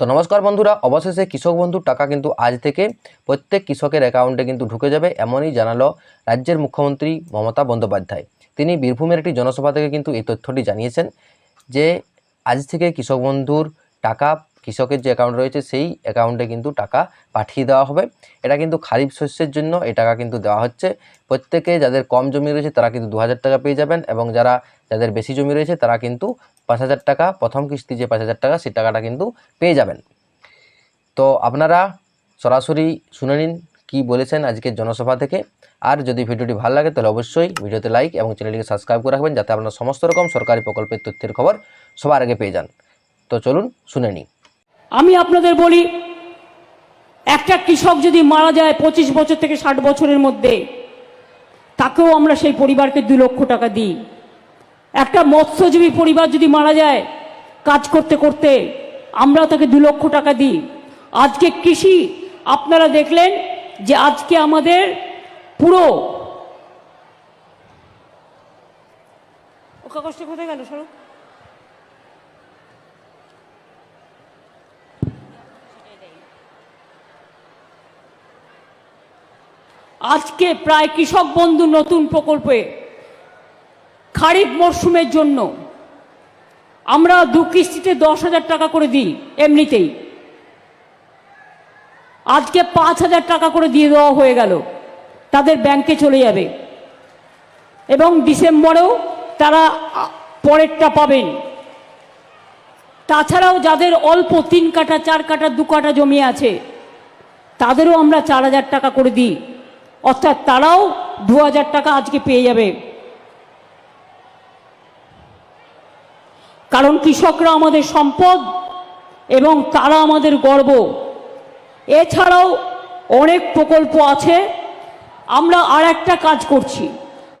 তো নমস্কার বন্ধুরা, অবশেষে কৃষক বন্ধুর টাকা কিন্তু আজ থেকে প্রত্যেক কৃষকের অ্যাকাউন্টে কিন্তু ঢুকে যাবে, এমনই জানালো রাজ্যের মুখ্যমন্ত্রী মমতা বন্দ্যোপাধ্যায়। তিনি বীরভূমের একটি জনসভা থেকে কিন্তু এই তথ্যটি জানিয়েছেন যে, আজ থেকে কৃষক বন্ধুর টাকা, কৃষকের যে অ্যাকাউন্ট রয়েছে সেই অ্যাকাউন্টে কিন্তু টাকা পাঠিয়ে দেওয়া হবে। এটা কিন্তু খারিফ শস্যের জন্য এই টাকা কিন্তু দেওয়া হচ্ছে। প্রত্যেকে যাদের কম জমি রয়েছে তারা কিন্তু দু হাজার টাকা পেয়ে যাবেন এবং যারা যাদের বেশি জমি রয়েছে, তারা কিন্তু পাঁচ হাজার টাকা, প্রথম কিস্তি যে পাঁচ হাজার টাকা, সেই টাকাটা কিন্তু পেয়ে যাবেন। তো আপনারা সরাসরি শুনে নিন কী বলেছেন আজকের জনসভা থেকে। আর যদি ভিডিওটি ভালো লাগে, তাহলে অবশ্যই ভিডিওতে লাইক এবং চ্যানেলটিকে সাবস্ক্রাইব করে রাখবেন, যাতে আপনারা সমস্ত রকম সরকারি প্রকল্পের তথ্যের খবর সবার আগে পেয়ে যান। তো চলুন শুনে নিই। আমি আপনাদের বলি, একটা কৃষক যদি মারা যায় পঁচিশ বছর থেকে ষাট বছরের মধ্যে, তাকেও আমরা সেই পরিবারকে দু লক্ষ টাকা দিই। একটা মৎস্যজীবী পরিবার যদি মারা যায় কাজ করতে করতে আমরা তাকে দু লক্ষ টাকা দিই। আজকে কৃষি আপনারা দেখলেন যে আজকে আমাদের পুরো কাগজটা কোথায় গেল সরো? আজকে প্রায় কৃষক বন্ধু নতুন প্রকল্পে খারিফ মরশুমের জন্য আমরা দু কিস্তিতে দশ হাজার টাকা করে দিই এমনিতেই। আজকে পাঁচ হাজার টাকা করে দিয়ে দেওয়া হয়ে গেল। তাদের ব্যাংকে চলে যাবে। এবং ডিসেম্বরেও তারা পরেরটা পাবেন। তাছাড়াও যাদের অল্প তিন কাঠা, চার কাঠা, দু কাঠা জমি আছে, তাদেরও আমরা চার হাজার টাকা করে দিই। অর্থাৎ তারাও দু হাজার টাকা আজকে পেয়ে যাবে। কারণ কৃষকরা আমাদের সম্পদ এবং তারা আমাদের গর্ব। এছাড়াও অনেক প্রকল্প আছে। আমরা আর একটা কাজ করছি।